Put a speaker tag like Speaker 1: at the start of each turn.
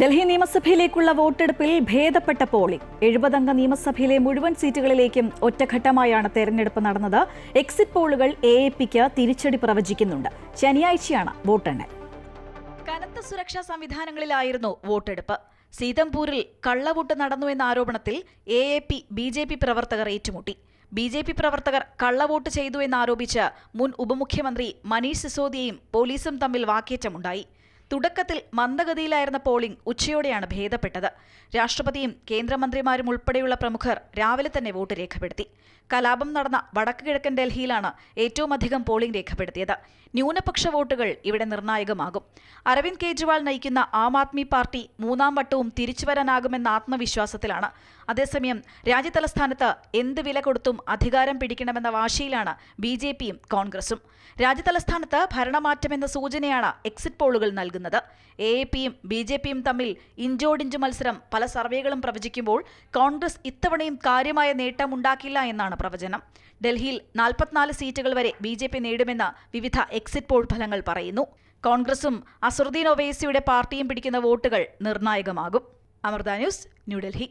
Speaker 1: ഡൽഹി നിയമസഭയിലേക്കുള്ള വോട്ടെടുപ്പിൽ ഭേദപ്പെട്ട പോളിംഗ്. എഴുപതംഗ നിയമസഭയിലെ മുഴുവൻ സീറ്റുകളിലേക്കും ഒറ്റഘട്ടമായാണ് തെരഞ്ഞെടുപ്പ് നടന്നത്. എക്സിറ്റ് പോളുകൾ എ എ പിക്ക് തിരിച്ചടി പ്രവചിക്കുന്നുണ്ട്. ശനിയാഴ്ചയാണ് വോട്ടെണ്ണൽ. കനത്ത സുരക്ഷാ സംവിധാനങ്ങളിലായിരുന്നു വോട്ടെടുപ്പ്. സീതംപൂരിൽ കള്ളവോട്ട് നടന്നു എന്ന ആരോപണത്തിൽ A A P B J P പ്രവർത്തകർ ഏറ്റുമുട്ടി. ബി ജെ പി പ്രവർത്തകർ കള്ളവോട്ട് ചെയ്തു എന്നാരോപിച്ച് മുൻ ഉപമുഖ്യമന്ത്രി മനീഷ് സിസോദിയയും പോലീസും തമ്മിൽ വാക്കേറ്റമുണ്ടായി. തുടക്കത്തിൽ മന്ദഗതിയിലായിരുന്ന പോളിംഗ് ഉച്ചയോടെയാണ് ഭേദപ്പെട്ടത്. രാഷ്ട്രപതിയും കേന്ദ്രമന്ത്രിമാരും ഉൾപ്പെടെയുള്ള പ്രമുഖർ രാവിലെ തന്നെ വോട്ട് രേഖപ്പെടുത്തി. കലാപം നടന്ന വടക്ക് കിഴക്കൻ ഡൽഹിയിലാണ് ഏറ്റവും അധികം പോളിംഗ് രേഖപ്പെടുത്തിയത്. ന്യൂനപക്ഷ വോട്ടുകൾ ഇവിടെ നിർണായകമാകും. അരവിന്ദ് കെജ്രിവാൾ നയിക്കുന്ന ആം ആദ്മി പാർട്ടി മൂന്നാം വട്ടവും തിരിച്ചുവരാനാകുമെന്ന ആത്മവിശ്വാസത്തിലാണ്. അതേസമയം രാജ്യതലസ്ഥാനത്ത് എന്ത് വില കൊടുത്തും അധികാരം പിടിക്കണമെന്ന വാശിയിലാണ് ബി ജെ പിയും കോൺഗ്രസും. രാജ്യതലസ്ഥാനത്ത് ഭരണമാറ്റമെന്ന സൂചനയാണ് എക്സിറ്റ് പോളുകൾ നൽകുന്നത്. എ എ പിയും ബി ജെ പിയും തമ്മിൽ ഇഞ്ചോടിഞ്ച് മത്സരം പല സർവേകളും പ്രവചിക്കുമ്പോൾ കോൺഗ്രസ് ഇത്തവണയും കാര്യമായ നേട്ടമുണ്ടാക്കില്ല എന്നാണ് പ്രവചനം. ഡൽഹിയിൽ നാൽപ്പത്തിനാല് സീറ്റുകൾ വരെ ബി ജെ പി നേടുമെന്ന് വിവിധ എക്സിറ്റ് പോൾ ഫലങ്ങൾ പറയുന്നു. കോൺഗ്രസും അസറുദ്ദീൻ ഒവൈസിയുടെ പാർട്ടിയും പിടിക്കുന്ന വോട്ടുകൾ നിർണായകമാകും. അമൃത ന്യൂസ് ന്യൂഡൽഹി.